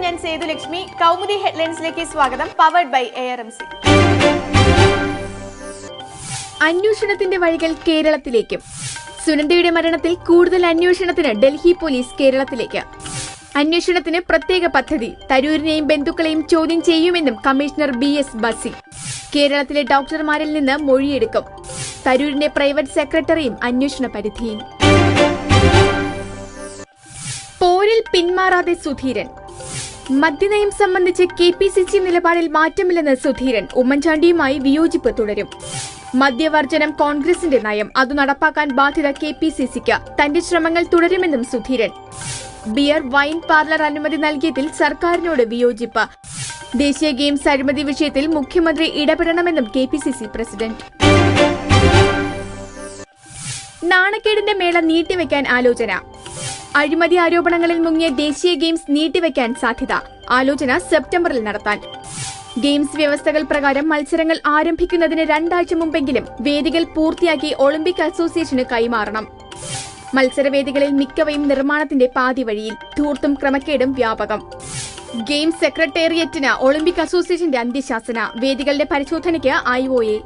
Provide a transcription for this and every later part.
ഞാൻ സേതുലക്ഷ്മി കൗമുദി ഹെഡ്ലൈൻസിലേക്ക് സ്വാഗതം powered by A R M C അന്വേഷണത്തിന്റെ വഴികൾ കേരളത്തിലേക്കും. സുനന്ദയുടെ മരണത്തിൽ കൂടുതൽ അന്വേഷണത്തിന് ഡൽഹി പോലീസ് കേരളത്തിലേക്ക്. അന്വേഷണത്തിന് പ്രത്യേക പദ്ധതി തരൂരിനെയും ബന്ധുക്കളെയും ചോദ്യം ചെയ്യുമെന്നും കമ്മീഷണർ ബി എസ് ബസി. കേരളത്തിലെ ഡോക്ടർമാരിൽ നിന്ന് മൊഴിയെടുക്കും. തരൂരിന്റെ പ്രൈവറ്റ് സെക്രട്ടറിയും അന്വേഷണ പരിധിയിൽ. പോരിൽ പിന്മാറാതെ സുധീരൻ. മദ്യനയം സംബന്ധിച്ച് കെ പി സി സി നിലപാടിൽ മാറ്റമില്ലെന്ന് സുധീരൻ. ഉമ്മൻചാണ്ടിയുമായി വിയോജിപ്പ് തുടരും. മദ്യവർജനം കോൺഗ്രസിന്റെ നയം. അത് നടപ്പാക്കാൻ ബാധ്യത കെ പി സി സിക്ക്. തന്റെ ശ്രമങ്ങൾ തുടരുമെന്നും സുധീരൻ. ബിയർ വൈൻ പാർലർ അനുമതി നൽകിയതിൽ സർക്കാരിനോട് വിയോജിപ്പ്. ദേശീയ ഗെയിംസ് അഴിമതി വിഷയത്തിൽ മുഖ്യമന്ത്രി ഇടപെടണമെന്നും K P C C president. നാണക്കേടിന്റെ മേള നീട്ടിവെക്കാൻ ആലോചന. അഴിമതി ആരോപണങ്ങളിൽ മുങ്ങിയ ദേശീയ ഗെയിംസ് നീട്ടിവെക്കാൻ സാധ്യത. ആലോചന സെപ്റ്റംബറിൽ നടത്താൻ. ഗെയിംസ് വ്യവസ്ഥകൾ പ്രകാരം മത്സരങ്ങൾ ആരംഭിക്കുന്നതിന് രണ്ടാഴ്ച മുമ്പെങ്കിലും വേദികൾ പൂർത്തിയാക്കി ഒളിമ്പിക് അസോസിയേഷന് കൈമാറണം. മത്സരവേദികളിൽ മിക്കവയും നിർമ്മാണത്തിന്റെ പാതി വഴിയിൽ ധൂർത്തും ക്രമക്കേടും വ്യാപകം. ഗെയിംസ് സെക്രട്ടേറിയറ്റിന് ഒളിമ്പിക് അസോസിയേഷന്റെ അന്ത്യശാസന വേദികളുടെ പരിശോധനയ്ക്ക് ഐ ഒ എ.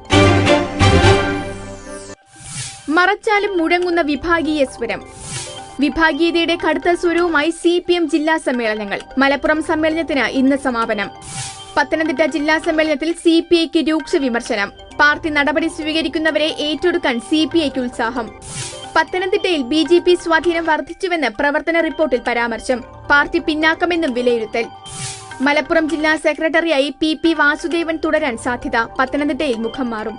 മറച്ചാലും മുഴങ്ങുന്ന വിഭാഗീയ സ്വരം. വിഭാഗീയതയുടെ കടുത്ത സ്വരവുമായി സി പി എം ജില്ലാ സമ്മേളനങ്ങൾ. മലപ്പുറം സമ്മേളനത്തിന് ഇന്ന് സമാപനം. പത്തനംതിട്ട ജില്ലാ സമ്മേളനത്തിൽ സി പി ഐക്ക് രൂക്ഷ വിമർശനം. പാർട്ടി നടപടി സ്വീകരിക്കുന്നവരെ ഏറ്റെടുക്കാൻ സി പി ഐക്ക് ഉത്സാഹം. പത്തനംതിട്ടയിൽ ബി ജെ പി സ്വാധീനം വർദ്ധിച്ചുവെന്ന് പ്രവർത്തന റിപ്പോർട്ടിൽ പരാമർശം. പാർട്ടി പിന്നാക്കമെന്നും വിലയിരുത്തൽ. മലപ്പുറം ജില്ലാ സെക്രട്ടറിയായി പി പി വാസുദേവൻ തുടരാൻ സാധ്യത. പത്തനംതിട്ടയിൽ മുഖം മാറും.